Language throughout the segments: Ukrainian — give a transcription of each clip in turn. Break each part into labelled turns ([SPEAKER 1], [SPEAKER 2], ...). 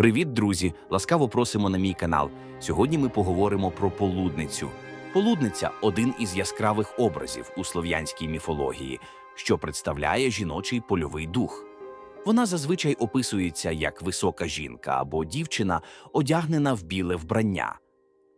[SPEAKER 1] Привіт, друзі! Ласкаво просимо на мій канал. Сьогодні ми поговоримо про полудницю. Полудниця один із яскравих образів у слов'янській міфології, що представляє жіночий польовий дух. Вона зазвичай описується як висока жінка або дівчина, одягнена в біле вбрання.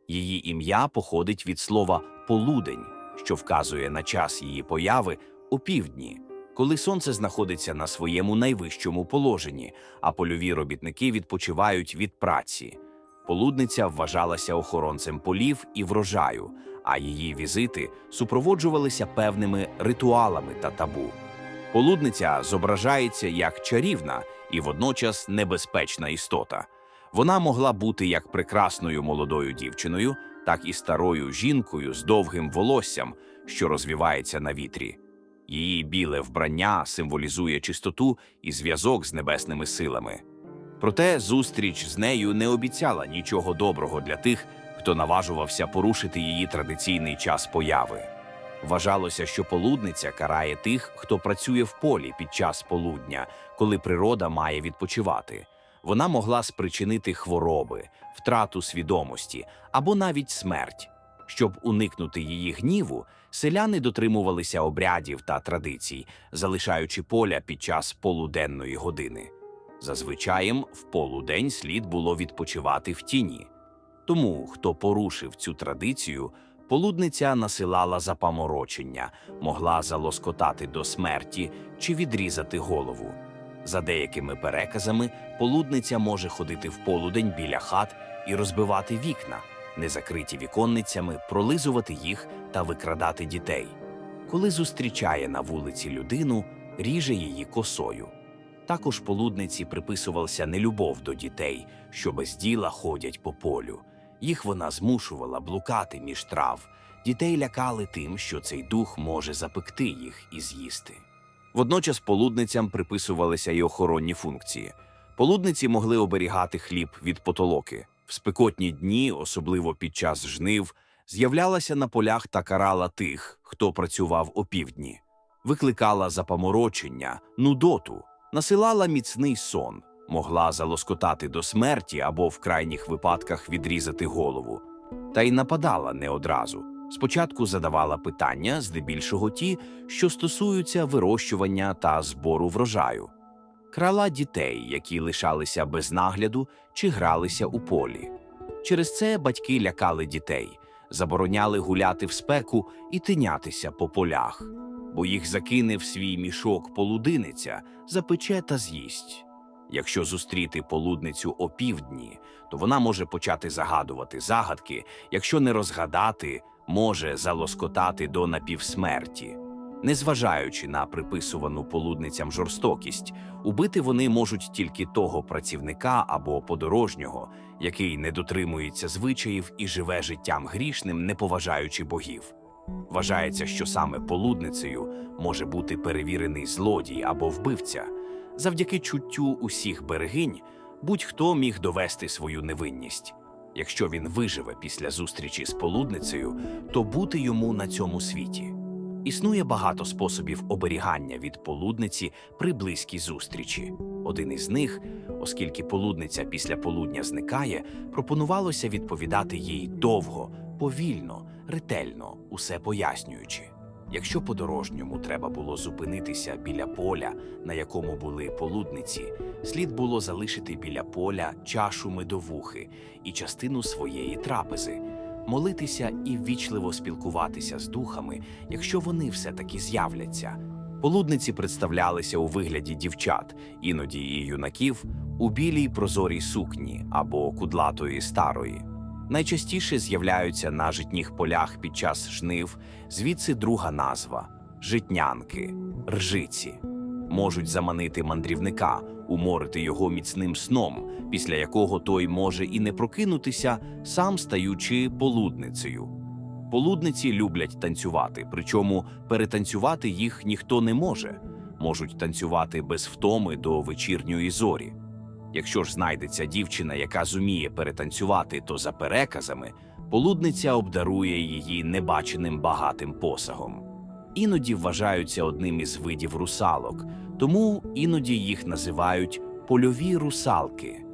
[SPEAKER 1] Її ім'я походить від слова полудень, що вказує на час її появи у півдні, коли сонце знаходиться на своєму найвищому положенні, а польові робітники відпочивають від праці. Полудниця вважалася охоронцем полів і врожаю, а її візити супроводжувалися певними ритуалами та табу. Полудниця зображається як чарівна і водночас небезпечна істота. Вона могла бути як прекрасною молодою дівчиною, так і старою жінкою з довгим волоссям, що розвівається на вітрі. Її біле вбрання символізує чистоту і зв'язок з небесними силами. Проте зустріч з нею не обіцяла нічого доброго для тих, хто наважувався порушити її традиційний час появи. Вважалося, що полудниця карає тих, хто працює в полі під час полудня, коли природа має відпочивати. Вона могла спричинити хвороби, втрату свідомості або навіть смерть. Щоб уникнути її гніву, селяни дотримувалися обрядів та традицій, залишаючи поля під час полуденної години. Зазвичаєм в полудень слід було відпочивати в тіні. Тому, хто порушив цю традицію, полудниця насилала запаморочення, могла залоскотати до смерті чи відрізати голову. За деякими переказами, полудниця може ходити в полудень біля хат і розбивати вікна, не закриті віконницями, пролизувати їх та викрадати дітей. Коли зустрічає на вулиці людину, ріже її косою. Також полудниці приписувався нелюбов до дітей, що без діла ходять по полю. Їх вона змушувала блукати між трав. Дітей лякали тим, що цей дух може запекти їх і з'їсти. Водночас полудницям приписувалися й охоронні функції. Полудниці могли оберігати хліб від потолоки. В спекотні дні, особливо під час жнив, з'являлася на полях та карала тих, хто працював опівдні, викликала запаморочення, нудоту, насилала міцний сон, могла залоскотати до смерті або в крайніх випадках відрізати голову, та й нападала не одразу. Спочатку задавала питання, здебільшого ті, що стосуються вирощування та збору врожаю, крала дітей, які лишалися без нагляду чи гралися у полі. Через це батьки лякали дітей, забороняли гуляти в спеку і тинятися по полях, бо їх закине в свій мішок полудиниця, запече та з'їсть. Якщо зустріти полудницю опівдні, то вона може почати загадувати загадки, якщо не розгадати, може залоскотати до напівсмерті. Незважаючи на приписувану полудницям жорстокість, убити вони можуть тільки того працівника або подорожнього, який не дотримується звичаїв і живе життям грішним, не поважаючи богів. Вважається, що саме полудницею може бути перевірений злодій або вбивця. Завдяки чуттю усіх берегинь будь-хто міг довести свою невинність. Якщо він виживе після зустрічі з полудницею, то бути йому на цьому світі. Існує багато способів оберігання від полудниці при близькій зустрічі. Один із них, оскільки полудниця після полудня зникає, пропонувалося відповідати їй довго, повільно, ретельно, усе пояснюючи. Якщо подорожньому треба було зупинитися біля поля, на якому були полудниці, слід було залишити біля поля чашу медовухи і частину своєї трапези, молитися і ввічливо спілкуватися з духами, якщо вони все-таки з'являться. Полудниці представлялися у вигляді дівчат, іноді і юнаків, у білій прозорій сукні або кудлатої старої. Найчастіше з'являються на житніх полях під час жнив, звідси друга назва житнянки, ржиці. Можуть заманити мандрівника, уморити його міцним сном, після якого той може і не прокинутися, сам стаючи полудницею. Полудниці люблять танцювати, причому перетанцювати їх ніхто не може. Можуть танцювати без втоми до вечірньої зорі. Якщо ж знайдеться дівчина, яка зуміє перетанцювати, то за переказами полудниця обдарує її небаченим багатим посагом. Іноді вважаються одним із видів русалок, тому іноді їх називають польові русалки.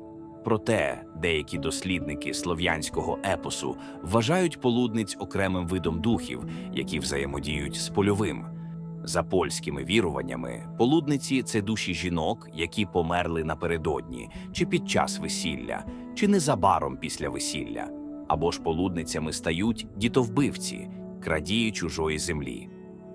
[SPEAKER 1] Проте деякі дослідники слов'янського епосу вважають полудниць окремим видом духів, які взаємодіють з польовим. За польськими віруваннями, полудниці це душі жінок, які померли напередодні, чи під час весілля, чи незабаром після весілля. Або ж полудницями стають дітовбивці, крадії чужої землі.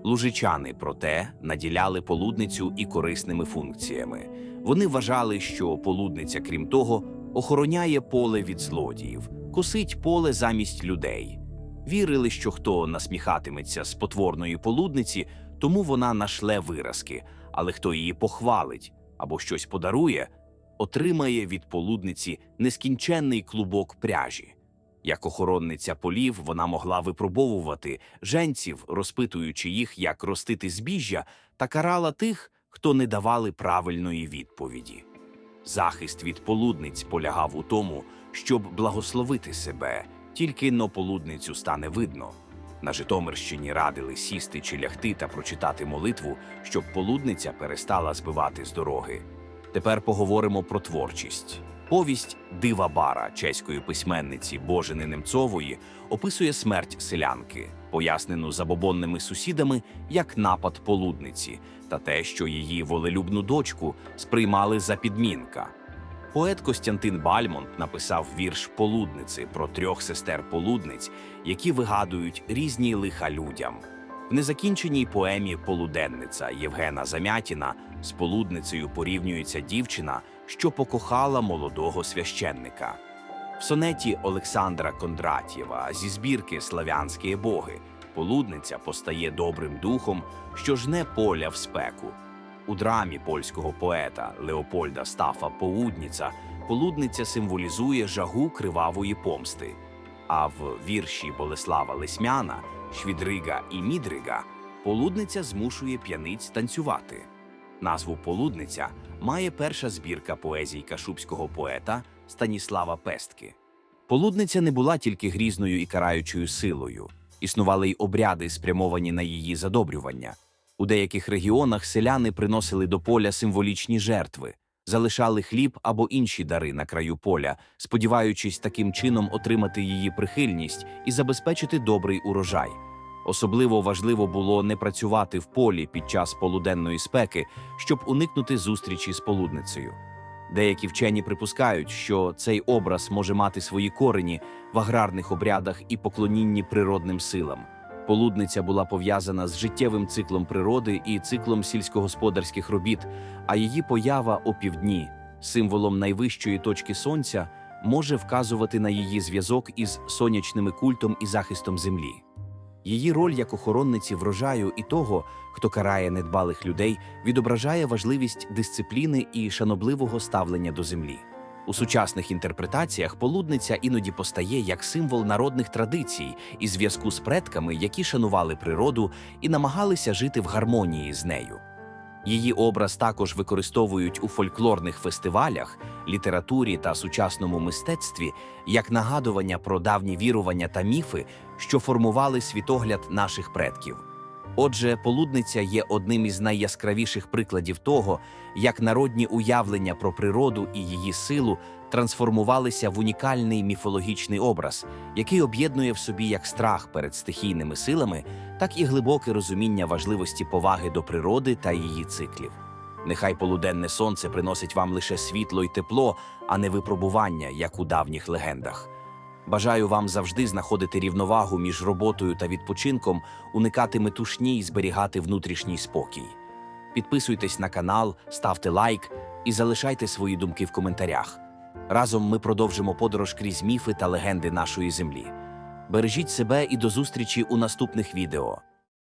[SPEAKER 1] Лужичани, проте, наділяли полудницю і корисними функціями. Вони вважали, що полудниця, крім того, охороняє поле від злодіїв, косить поле замість людей. Вірили, що хто насміхатиметься з потворної полудниці, тому вона нашле виразки, але хто її похвалить або щось подарує, отримає від полудниці нескінченний клубок пряжі. Як охоронниця полів, вона могла випробовувати женців, розпитуючи їх, як ростити збіжжя, та карала тих, хто не давали правильної відповіді. Захист від полудниць полягав у тому, щоб благословити себе, тільки но полудницю стане видно. На Житомирщині радили сісти чи лягти та прочитати молитву, щоб полудниця перестала збивати з дороги. Тепер поговоримо про творчість. Повість Дива Бара чеської письменниці Божини Немцової описує смерть селянки, пояснену забобонними сусідами як напад полудниці, та те, що її волелюбну дочку сприймали за підмінка. Поет Костянтин Бальмонт написав вірш Полудниці про трьох сестер полудниць, які вигадують різні лиха людям. Незакінченій поемі Полуденниця Євгена Замятіна з полудницею порівнюється дівчина, що покохала молодого священника. В сонеті Олександра Кондратєва зі збірки Славянські боги полудниця постає добрим духом, що жне поля в спеку. У драмі польського поета Леопольда Стафа Поудніця полудниця символізує жагу кривавої помсти. А в вірші Болеслава Лесмяна Швідрига і Мідрига полудниця змушує п'яниць танцювати. Назву Полудниця має перша збірка поезій кашубського поета Станіслава Пестки. Полудниця не була тільки грізною і караючою силою, існували й обряди, спрямовані на її задобрювання. У деяких регіонах селяни приносили до поля символічні жертви, залишали хліб або інші дари на краю поля, сподіваючись таким чином отримати її прихильність і забезпечити добрий урожай. Особливо важливо було не працювати в полі під час полуденної спеки, щоб уникнути зустрічі з полудницею. Деякі вчені припускають, що цей образ може мати свої корені в аграрних обрядах і поклонінні природним силам. Полудниця була пов'язана з життєвим циклом природи і циклом сільськогосподарських робіт, а її поява опівдні, символом найвищої точки сонця, може вказувати на її зв'язок із сонячними культом і захистом землі. Її роль як охоронниці врожаю і того, хто карає недбалих людей, відображає важливість дисципліни і шанобливого ставлення до землі. У сучасних інтерпретаціях полудниця іноді постає як символ народних традицій і зв'язку з предками, які шанували природу і намагалися жити в гармонії з нею. Її образ також використовують у фольклорних фестивалях, літературі та сучасному мистецтві як нагадування про давні вірування та міфи, що формували світогляд наших предків. Отже, полудниця є одним із найяскравіших прикладів того, як народні уявлення про природу і її силу трансформувалися в унікальний міфологічний образ, який об'єднує в собі як страх перед стихійними силами, так і глибоке розуміння важливості поваги до природи та її циклів. Нехай полуденне сонце приносить вам лише світло й тепло, а не випробування, як у давніх легендах. Бажаю вам завжди знаходити рівновагу між роботою та відпочинком, уникати метушні і зберігати внутрішній спокій. Підписуйтесь на канал, ставте лайк і залишайте свої думки в коментарях. Разом ми продовжимо подорож крізь міфи та легенди нашої землі. Бережіть себе і до зустрічі у наступних відео.